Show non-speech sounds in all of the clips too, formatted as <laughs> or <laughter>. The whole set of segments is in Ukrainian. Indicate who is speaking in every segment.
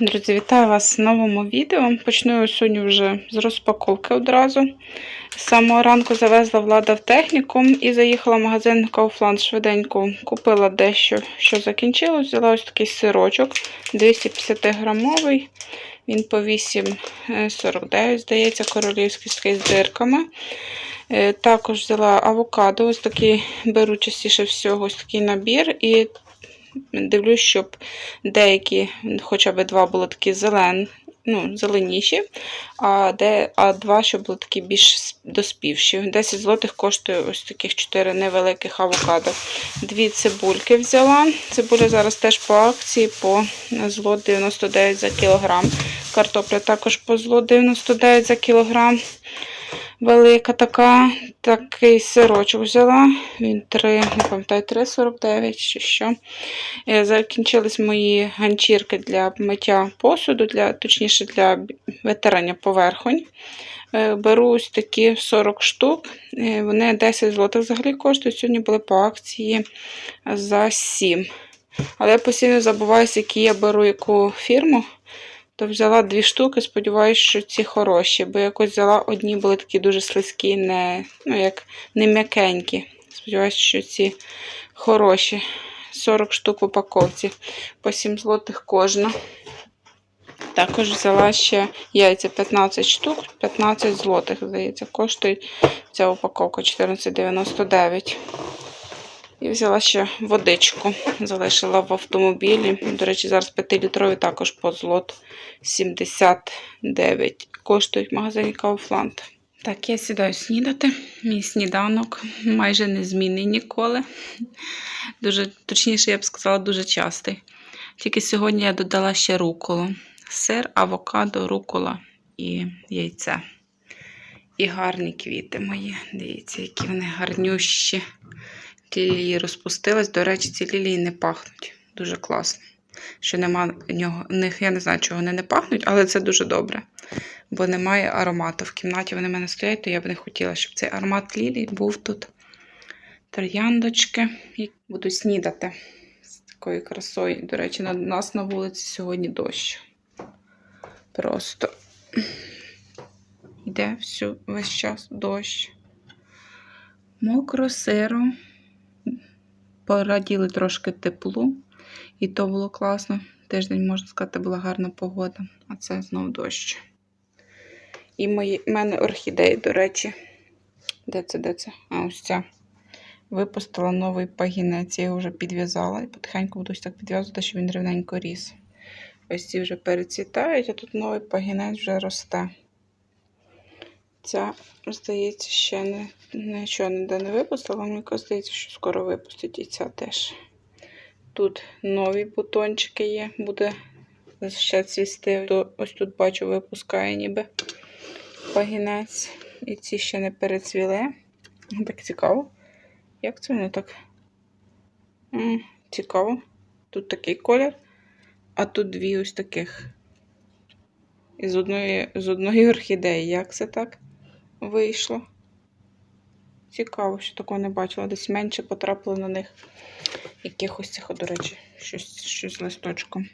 Speaker 1: Друзі, вітаю вас в новому відео. Почну сьогодні вже з розпаковки одразу. З самого ранку завезла влада в технікум і заїхала в магазин Kaufland швиденько. Купила дещо, що закінчилось. Взяла ось такий сирочок 250 грамовий. Він по 8,49, здається, королівський такий з дирками. Е, Також взяла авокадо, ось такий беру частіше всього ось такий набір. І дивлюсь, щоб деякі, хоча б два були такі зелені, ну, зеленіші, а, де, а два, щоб були такі більш доспівші. 10 злотих коштує ось таких 4 невеликих авокадо. Дві цибульки взяла. Цибуля зараз теж по акції по злот 99 за кілограм. Картопля також по злот 99 за кілограм. Велика така, такий сирочок взяла. Він 3, не пам'ятаю, 3,49 чи що. Е, Закінчились мої ганчірки для миття посуду, для, точніше для витирання поверхонь. Е, Беру ось такі 40 штук. Е, Вони 10 злотих взагалі коштують. Сьогодні були по акції за 7. Але я постійно забуваюся, які я беру яку фірму. То взяла дві штуки, сподіваюся, що ці хороші, бо якось взяла одні були такі дуже слизькі, не, ну, як не м'якенькі. Сподіваюся, що ці хороші. 40 штук в упаковці, по 7 злотих кожна. Також взяла ще яйця 15 штук, 15 злотих, здається, коштує ця упаковка 14,99. І взяла ще водичку, залишила в автомобілі. До речі, зараз 5-літрові також по злот 79. Коштують в магазині Kaufland. Так, я сідаю снідати. Мій сніданок майже не змінний ніколи. Дуже, точніше, я б сказала, дуже частий. Тільки сьогодні я додала ще руколу. Сир, авокадо, рукола і яйце. І гарні квіти мої. Дивіться, які вони гарнющі. Лілії розпустились. До речі, ці лілії не пахнуть. Дуже класно. Що нема нього, них, я не знаю, чого вони не пахнуть, але це дуже добре. Бо немає аромату. В кімнаті вони в мене стоять, то я б не хотіла, щоб цей аромат лілій був тут. Трояндочки. І буду снідати з такою красою. До речі, на нас на вулиці сьогодні дощ. Просто йде всю, весь час дощ. Мокро, сиро. Пораділи трошки теплу, і то було класно. Тиждень, можна сказати, була гарна погода, а це знов дощ. І мої, в мене орхідеї, до речі. Де це, де це? А, ось ця. Випустила новий пагінець, я його вже підв'язала і потихеньку буду так підв'язувати, щоб він рівненько ріс. Ось ці вже перецвітають, а тут новий пагінець вже росте. Ця, здається, ще не, нічого ніде не випустила, мені здається, що скоро випустить і ця теж. Тут нові бутончики є, буде ще цвісти. Ось тут бачу, випускає ніби пагінець. І ці ще не перецвіли. Так цікаво. Як це воно так? М, цікаво. Тут такий колір, а тут дві ось таких. Із одної, з одної орхідеї. Як це так? Вийшло. Цікаво, що такого не бачила. Десь менше потрапило на них якихось цих, до речі, щось, щось з листочком.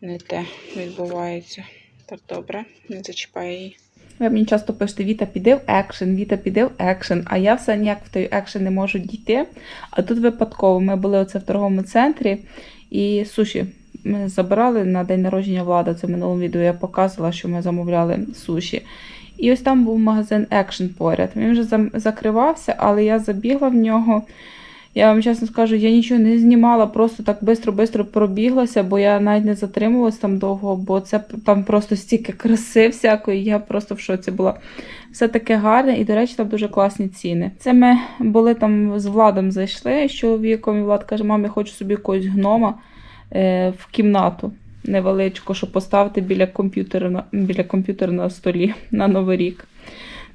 Speaker 1: Не те відбувається. Так добре, не зачіпає її.
Speaker 2: Ви мені часто пишете, Віта, піди в екшен, Віта, піди в екшен, а я все ніяк в той екшен не можу дійти. А тут випадково ми були оце в торговому центрі і суші. Ми забирали на день народження влада. Це в минулому відео я показувала, що ми замовляли суші. І ось там був магазин Action поряд. Він вже закривався, але я забігла в нього. Я вам чесно скажу, я нічого не знімала, просто так швидко-швидко пробіглася, бо я навіть не затримувалась там довго, бо це там просто стільки краси всякої, я просто в шоці була. Все таке гарне і, до речі, там дуже класні ціни. Це ми були там з Владом зайшли з чоловіком, і Влад каже, мам, я хочу собі якогось гнома е, в кімнату невеличку, щоб поставити біля комп'ютера, на- біля комп'ютера на столі <laughs> на Новий рік,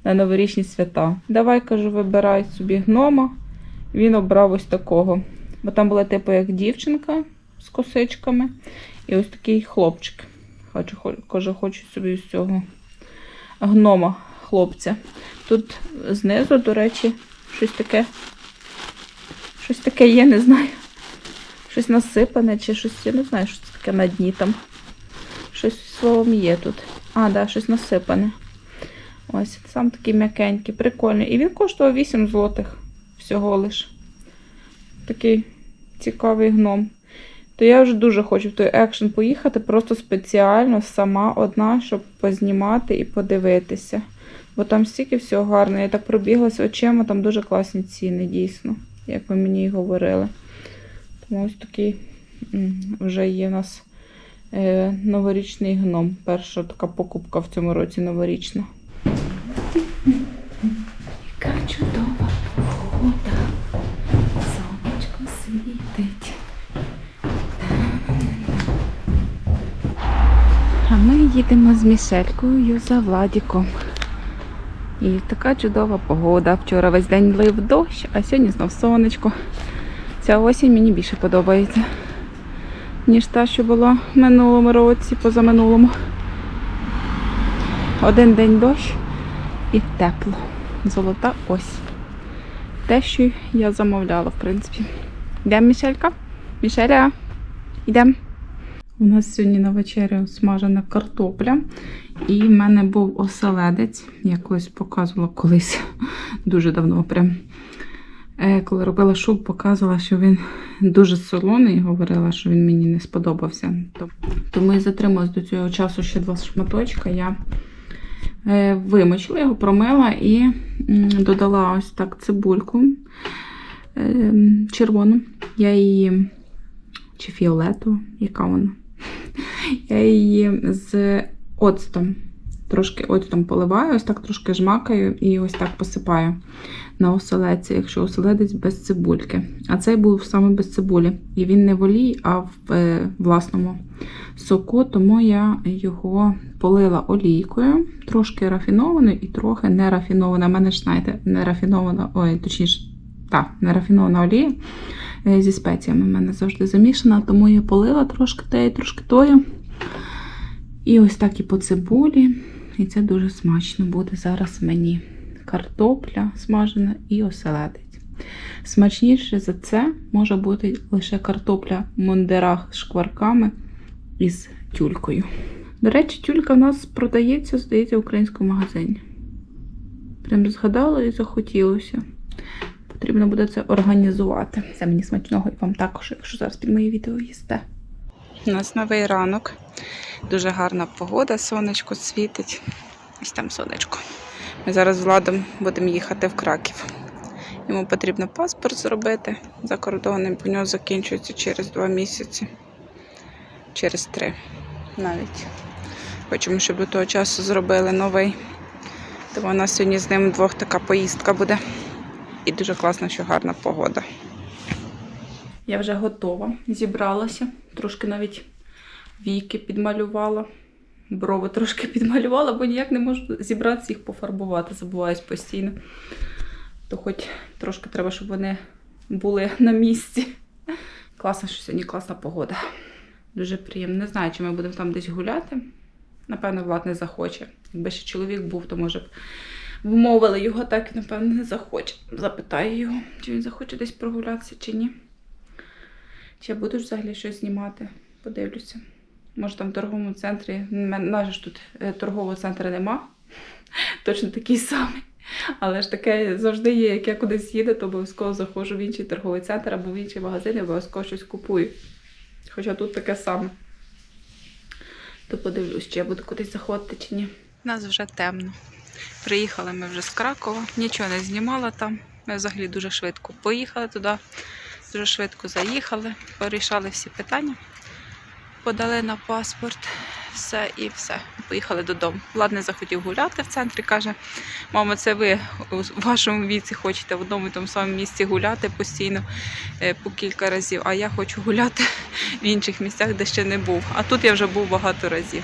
Speaker 2: на новорічні свята. Давай, кажу, вибирай собі гнома. Він обрав ось такого. Бо там була типу як дівчинка з косичками, і ось такий хлопчик. Хочу, хо- каже, хочу собі з цього гнома хлопця. Тут знизу, до речі, щось таке. Щось таке є, не знаю. Щось насипане чи щось, я не знаю, що це таке на дні там. Щось словом є тут. А, да, щось насипане. Ось, сам такий м'якенький, прикольний. І він коштував 8 злотих всього лиш. Такий цікавий гном. То я вже дуже хочу в той екшен поїхати, просто спеціально сама одна, щоб познімати і подивитися. Бо там стільки всього гарно. Я так пробіглася очима, там дуже класні ціни, дійсно, як ви мені і говорили. Тому ось такий вже є у нас е, новорічний гном. Перша така покупка в цьому році новорічна. Яка чудова погода. Сонечко світить. А ми їдемо з Мішелькою за Владіком. І така чудова погода. Вчора весь день лив дощ, а сьогодні знов сонечко. Ця осінь мені більше подобається, ніж та, що була в минулому році, позаминулому. Один день дощ і тепло. Золота ось. Те, що я замовляла, в принципі. Йдемо, Мішелька? Мішеля, йдемо. У нас сьогодні на вечерю смажена картопля. І в мене був оселедець. Я колись показувала колись дуже давно прям. Е, Коли робила шуб, показувала, що він дуже солоний, і говорила, що він мені не сподобався. Тому і затрималась до цього часу ще два шматочка. Я е, вимочила його, промила і додала ось так цибульку е, червону. Я її чи фіолетову, яка вона? <laughs> Я її з оцтом. Трошки оцтом поливаю, ось так трошки жмакаю і ось так посипаю на оселедці, якщо оселедець без цибульки. А цей був саме без цибулі. І він не в олії, а в е, власному соку, тому я його полила олійкою, трошки рафінованою і трохи не рафінована. У мене ж, знаєте, не рафінована, ой, точніше, так, не рафінована олія е, зі спеціями в мене завжди замішана, тому я полила трошки теї, трошки тою. І ось так і по цибулі. І це дуже смачно буде зараз мені. Картопля смажена і оселедець. Смачніше за це може бути лише картопля в мондерах з шкварками із тюлькою. До речі, тюлька в нас продається, здається, в українському магазині. Прям згадала і захотілося. Потрібно буде це організувати. Це мені смачного і вам також, якщо зараз під моє відео їсте.
Speaker 1: У нас новий ранок. Дуже гарна погода, сонечко світить. Ось там сонечко. Ми зараз з Владом будемо їхати в Краків. Йому потрібно паспорт зробити за кордоном, у нього закінчується через два місяці. Через три навіть. Хочемо, щоб до того часу зробили новий. Тому у нас сьогодні з ним двох така поїздка буде. І дуже класно, що гарна погода.
Speaker 2: Я вже готова, зібралася, трошки навіть віки підмалювала, брови трошки <laughs> підмалювала, бо ніяк не можу зібратися їх пофарбувати, забуваюсь постійно. То хоч трошки треба, щоб вони були на місці. Класно, що сьогодні класна погода. Дуже приємно. Не знаю, чи ми будемо там десь гуляти. Напевно, Влад не захоче. Якби ще чоловік був, то може б вмовили його, так і напевно не захоче. Запитаю його, чи він захоче десь прогулятися, чи ні. Чи буду взагалі щось знімати? Подивлюся. Може там в торговому центрі. Наже ж тут е, торгового центру нема. <laughs> Точно такий самий. Але ж таке завжди є, як я кудись їду, то обов'язково заходжу в інший торговий центр або в інший магазин і обов'язково щось купую. Хоча тут таке саме. То подивлюсь, чи я буду кудись заходити чи ні.
Speaker 1: У нас вже темно. Приїхали ми вже з Кракова, нічого не знімала там. Ми взагалі дуже швидко поїхали туди, дуже швидко заїхали, порішали всі питання, подали на паспорт, все і все. Поїхали додому. Влад не захотів гуляти в центрі, каже: мамо, це ви у вашому віці хочете в одному і тому самому місці гуляти постійно е, по кілька разів, а я хочу гуляти в інших місцях, де ще не був. А тут я вже був багато разів.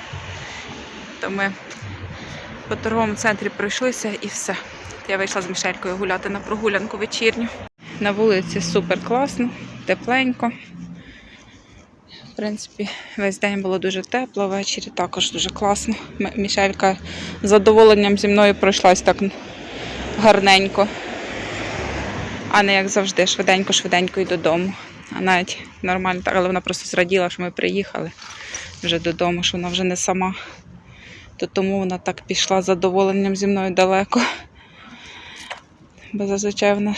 Speaker 1: То ми по торговому центрі пройшлися і все. Я вийшла з Мішелькою гуляти на прогулянку вечірню. На вулиці супер класно, тепленько. В принципі, весь день було дуже тепло, ввечері також дуже класно. Мішелька з задоволенням зі мною пройшлась так гарненько, а не як завжди, швиденько-швиденько і додому. А навіть нормально так, але вона просто зраділа, що ми приїхали. вже додому, що вона вже не сама. То тому вона так пішла з задоволенням зі мною далеко. Бо зазвичай вона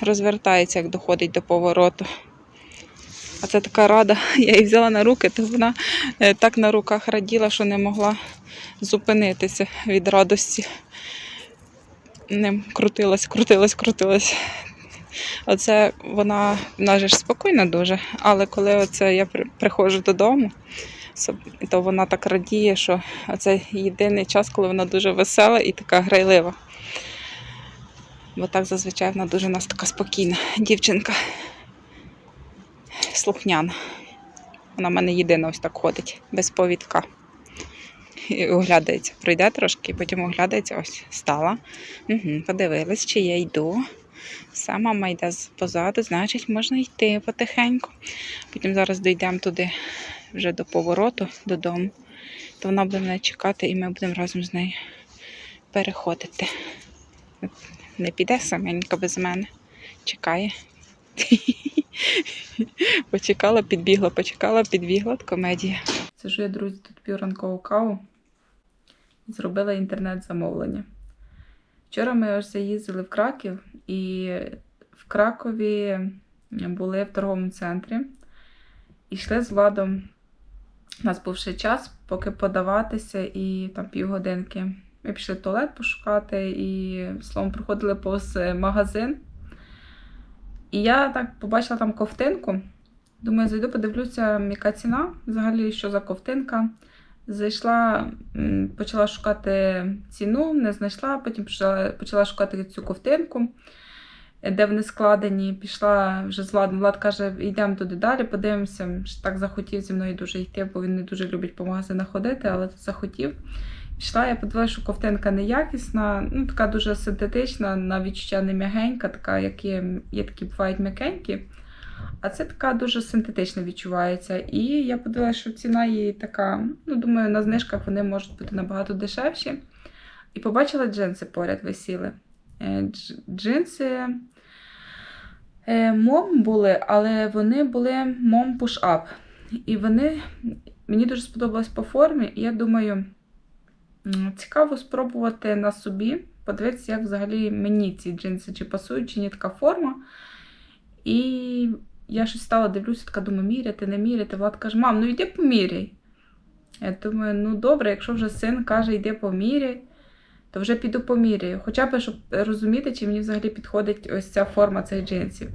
Speaker 1: розвертається, як доходить до повороту. А це така рада. <laughs> Я її взяла на руки, то вона е, так на руках раділа, що не могла зупинитися від радості. Ним крутилась, крутилась, крутилась. Оце вона, вона ж спокійна дуже, але коли оце я приходжу додому, то вона так радіє, що це єдиний час, коли вона дуже весела і така грайлива. Бо так зазвичай вона дуже у нас така спокійна дівчинка. Слухняна. Вона в мене єдина ось так ходить, без повідка. І оглядається. Пройде трошки, потім оглядається, ось стала. Угу, подивилась, чи я йду. Все, мама йде позаду, значить, можна йти потихеньку. Потім зараз дійдемо туди вже до повороту додому, то вона буде мене чекати і ми будемо разом з нею переходити. Не піде саменька без мене. Чекає. <laughs> Почекала, підбігла, почекала, підбігла. Комедія. Сижу я, друзі, тут п'ю ранкову каву. Зробила інтернет-замовлення. Вчора ми ось заїздили в Краків і в Кракові були в торговому центрі. І йшли з Владом. У нас був ще час, поки подаватися, і там півгодинки. Ми пішли туалет пошукати і словом проходили повз магазин. І я так побачила там ковтинку. Думаю, зайду, подивлюся, яка ціна, взагалі, що за ковтинка. Зайшла, почала шукати ціну, не знайшла, потім почала, почала шукати цю ковтинку, е, де вони складені. Пішла вже з Владом. Влад каже, йдемо туди далі, подивимося. Так захотів зі мною дуже йти, бо він не дуже любить по магазинах ходити, але захотів. Пішла, я подивилася, що ковтинка неякісна, ну така дуже синтетична, на відчуття не м'ягенька, така, як є, є такі бувають м'якенькі. А це така дуже синтетично відчувається. І я подивилася, що ціна її така, ну, думаю, на знижках вони можуть бути набагато дешевші. І побачила джинси поряд висіли. Е, дж- Джинси е, мом були, але вони були мом push-up. І вони мені дуже сподобалось по формі. І я думаю, цікаво спробувати на собі, подивитися, як взагалі мені ці джинси чи пасують, чи ні така форма. І я щось стала дивлюся, така думаю, міряти, не міряти. Влад каже, мам, ну йди поміряй. Я думаю, ну добре, якщо вже син каже, йди поміряй, то вже піду поміряю. Хоча б, щоб розуміти, чи мені взагалі підходить ось ця форма цих джинсів.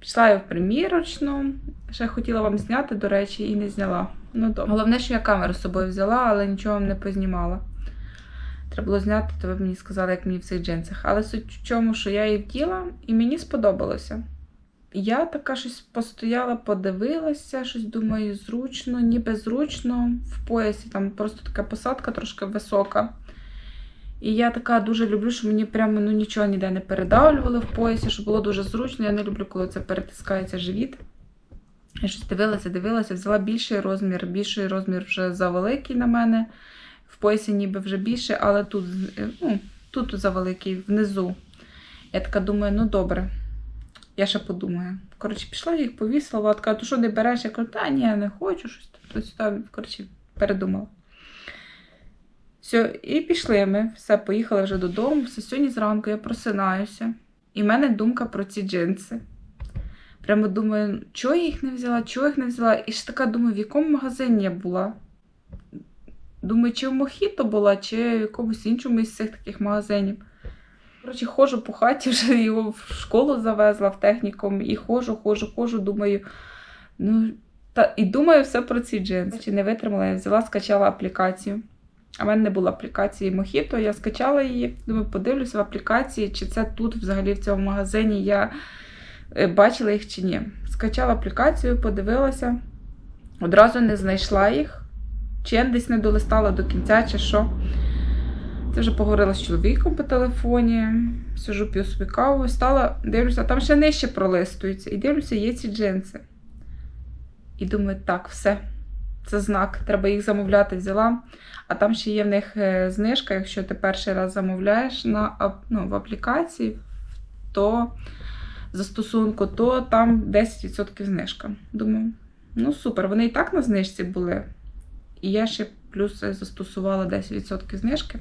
Speaker 1: Пішла я в примірочну, ще хотіла вам зняти, до речі, і не зняла. Ну добре. Головне, що я камеру з собою взяла, але нічого не познімала. Треба було зняти, то ви мені сказали, як мені в цих джинсах. Але суть в чому, що я її вділа, і мені сподобалося. Я така щось постояла, подивилася, щось думаю, зручно, ніби зручно в поясі. Там просто така посадка трошки висока. І я така дуже люблю, що мені прямо ну, нічого ніде не передавлювали в поясі, що було дуже зручно. Я не люблю, коли це перетискається живіт. Я щось дивилася, дивилася, взяла більший розмір, більший розмір вже завеликий на мене. В поясі ніби вже більше, але тут, е, ну, тут завеликий, внизу. Я така думаю, ну добре. Я ще подумаю. Коротше, пішла їх повісила, Влад каже, то що не береш? Я кажу, та ні, я не хочу щось. То коротше, передумала. Все, і пішли ми. Все, поїхали вже додому. Все, сьогодні зранку я просинаюся. І в мене думка про ці джинси. Прямо думаю, чого я їх не взяла, чого їх не взяла. І ж така думаю, в якому магазині я була. Думаю, чи в Мохіто була, чи в якомусь іншому із цих таких магазинів. Коротше, ходжу по хаті, вже <laughs> його в школу завезла в технікум, і ходжу, ходжу, ходжу, думаю, ну, та, і думаю все про ці джинси. Чи не витримала, я взяла, скачала аплікацію. А в мене не було аплікації Mojito, я скачала її, думаю, подивлюся в аплікації, чи це тут взагалі в цьому магазині я бачила їх чи ні. Скачала аплікацію, подивилася, одразу не знайшла їх, чи я десь не долистала до кінця, чи що. Це вже поговорила з чоловіком по телефоні, сижу п'ю собі каву, стала, дивлюся, там ще нижче пролистується. І дивлюся, є ці джинси. І думаю, так, все, це знак, треба їх замовляти, взяла. А там ще є в них е, знижка, якщо ти перший раз замовляєш на, ну, в аплікації, то застосунку, то там 10% знижка. Думаю, ну супер, вони і так на знижці були.
Speaker 2: і я ще плюс застосувала 10% знижки,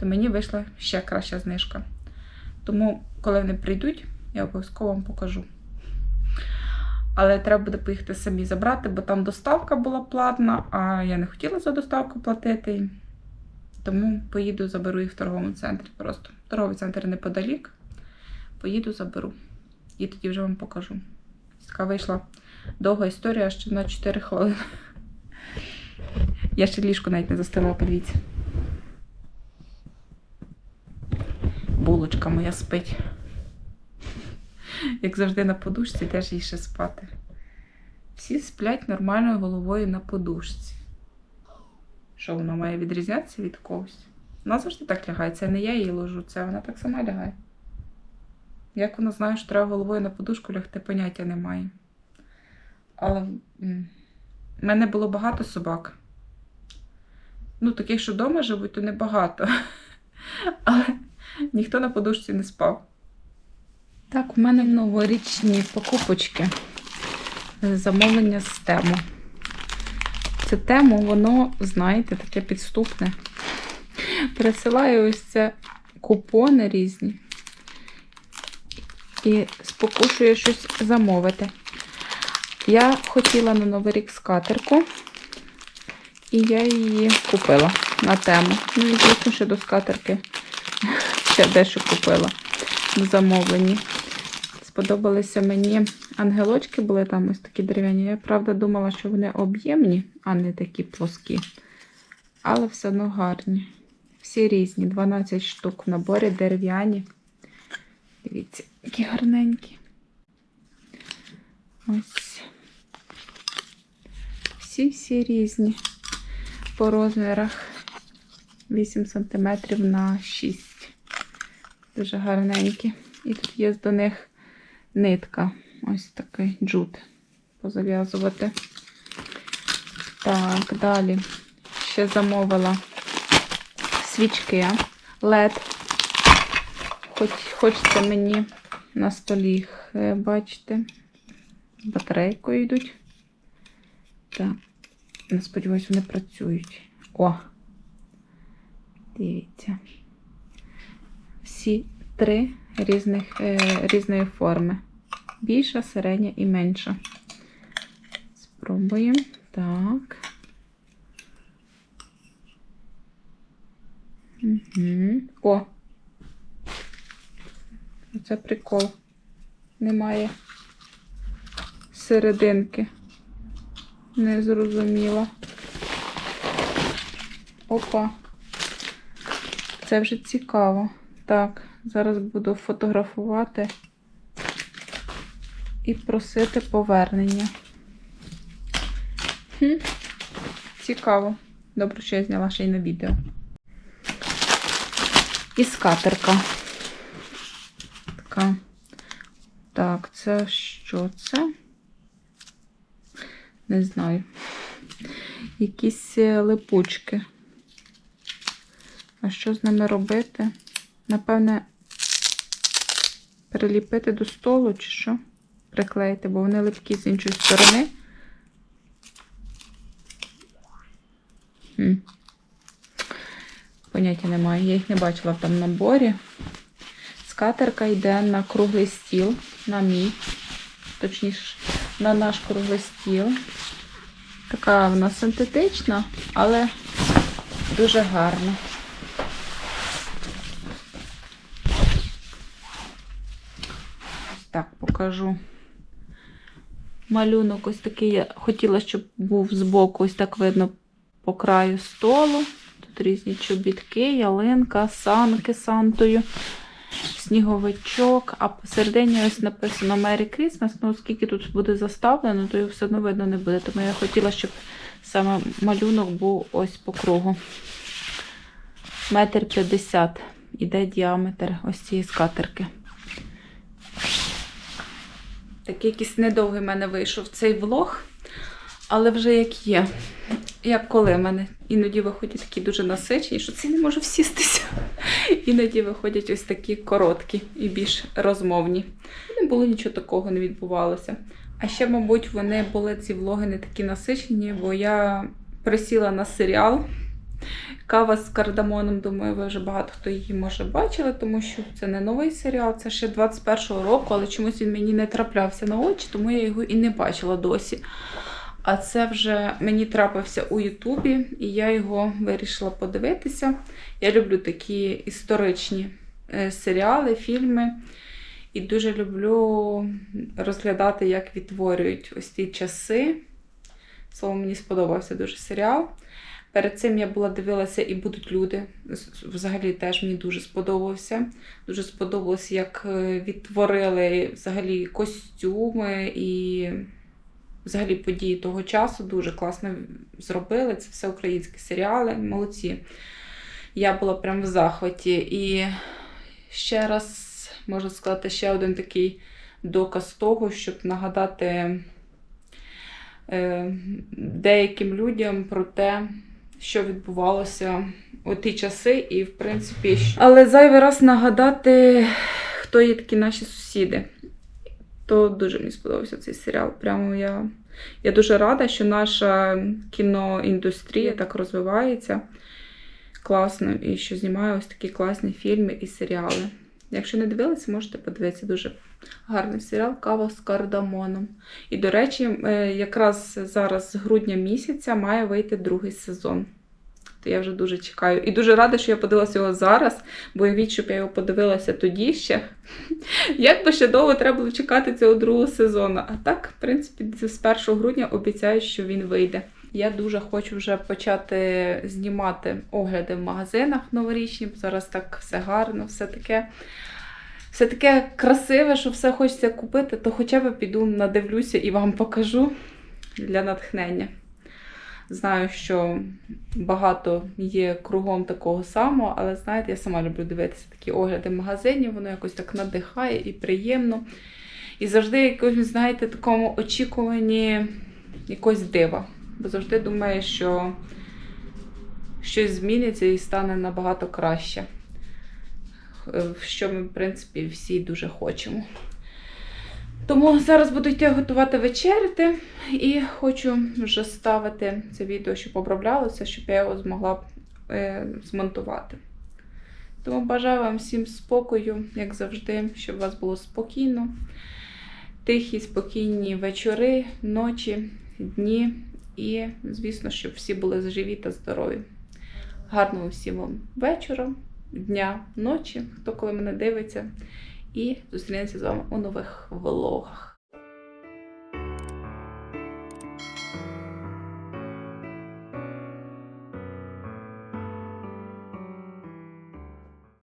Speaker 2: то мені вийшла ще краща знижка. Тому, коли вони прийдуть, я обов'язково вам покажу. Але треба буде поїхати самі забрати, бо там доставка була платна, а я не хотіла за доставку платити. Тому поїду, заберу їх в торговому центрі. Просто торговий центр неподалік. Поїду, заберу. І тоді вже вам покажу. Така вийшла довга історія ще на 4 хвилини. Я ще ліжко навіть не застелила, подивіться. Булочка моя спить. Як завжди на подушці, теж їй ще спати. Всі сплять нормальною головою на подушці. Що вона має відрізнятися від когось? Вона завжди так лягає. Це не я її ложу, це вона так сама лягає. Як вона знає, що треба головою на подушку лягти, поняття немає. Але в мене було багато собак. Ну, таких, що вдома живуть, то небагато. <laughs> Але ніхто на подушці не спав. Так, в мене новорічні покупочки. Замовлення з тему. Це тему, воно, знаєте, таке підступне. Пересилаю ось це купони різні. І спокушує щось замовити. Я хотіла на Новий рік скатерку, і я її купила на тему. Ну і звісно, ще до скатерки <laughs> ще дещо купила в замовленні. Сподобалися мені ангелочки, були там ось такі дерев'яні. Я правда думала, що вони об'ємні, а не такі плоскі. Але все одно гарні. Всі різні, 12 штук в наборі дерев'яні. Дивіться, які гарненькі. Ось. Всі-всі різні по розмірах 8 см на 6. Дуже гарненькі. І тут є до них нитка. Ось такий джут позав'язувати. Так, далі ще замовила свічки LED. Хоч, хочеться мені на столі їх е, бачите. З батарейкою йдуть. Так, не сподіваюся, вони працюють. О! Дивіться. Всі три різних, е, різної форми. Більша, середня і менша. Спробуємо. Так. Угу. О! Це прикол. Немає серединки. Не зрозуміла. Опа. Це вже цікаво. Так, зараз буду фотографувати і просити повернення. Хм, цікаво. Добре, що я зняла ще й на відео. І скатерка. Така. Так, це що це? Не знаю. Якісь е, липучки. А що з ними робити? Напевне, приліпити до столу чи що? Приклеїти, бо вони липкі з іншої сторони. Хм. Поняття немає, я їх не бачила в там наборі. Скатерка йде на круглий стіл, на мій, точніше, на наш круглий стіл. Така вона синтетична, але дуже гарна. Так, покажу. Малюнок ось такий. Я хотіла, щоб був збоку, ось так видно по краю столу. Тут різні чобітки, ялинка, санки сантою, сніговичок, а посередині ось написано Merry Christmas. Ну, оскільки тут буде заставлено, то його все одно видно не буде. Тому я хотіла, щоб саме малюнок був ось по кругу. Метр п'ятдесят іде діаметр ось цієї скатерки. Такий якийсь недовгий в мене вийшов цей влог, але вже як є. Як коли в мене іноді виходять такі дуже насичені, що це не можу всістися. <laughs> Іноді виходять ось такі короткі і більш розмовні. Не було нічого такого, не відбувалося. А ще, мабуть, вони були ці влоги не такі насичені, бо я присіла на серіал. Кава з кардамоном, думаю, ви вже багато хто її може бачили, тому що це не новий серіал, це ще 21-го року, але чомусь він мені не траплявся на очі, тому я його і не бачила досі. А це вже мені трапився у Ютубі, і я його вирішила подивитися. Я люблю такі історичні е, серіали, фільми. І дуже люблю розглядати, як відтворюють ось ті часи. Словом, мені сподобався дуже серіал. Перед цим я була дивилася і будуть люди. Взагалі теж мені дуже сподобався. Дуже сподобалось, як е, відтворили взагалі костюми і взагалі події того часу. Дуже класно зробили. Це все українські серіали. Молодці. Я була прям в захваті. І ще раз можу сказати, ще один такий доказ того, щоб нагадати е, деяким людям про те, що відбувалося у ті часи, і в принципі. Але зайвий раз нагадати, хто є такі наші сусіди. То дуже мені сподобався цей серіал. Прямо я, я дуже рада, що наша кіноіндустрія так розвивається класно і що знімає ось такі класні фільми і серіали. Якщо не дивилися, можете подивитися дуже гарний серіал Кава з кардамоном. І, до речі, е, якраз зараз з грудня місяця має вийти другий сезон. То я вже дуже чекаю. І дуже рада, що я подивилася його зараз, бо уявіть, щоб я його подивилася тоді ще. <laughs> Як би ще довго треба було чекати цього другого сезону. А так, в принципі, з 1 грудня обіцяють, що він вийде. Я дуже хочу вже почати знімати огляди в магазинах новорічні, зараз так все гарно, все таке. Все таке красиве, що все хочеться купити, то хоча б піду надивлюся і вам покажу для натхнення. Знаю, що багато є кругом такого самого, але знаєте, я сама люблю дивитися такі огляди магазинів, воно якось так надихає і приємно. І завжди якось, знаєте, такому очікуванні якось дива. Бо завжди думаю, що щось зміниться і стане набагато краще. Що ми, в принципі, всі дуже хочемо. Тому зараз буду йти готувати вечеряти і хочу вже ставити це відео, щоб оброблялося, щоб я його змогла е, змонтувати. Тому бажаю вам всім спокою, як завжди, щоб у вас було спокійно, тихі, спокійні вечори, ночі, дні. І, звісно, щоб всі були живі та здорові. Гарного всім вам вечора, дня, ночі, хто коли мене дивиться. І зустрінемося з вами у нових влогах.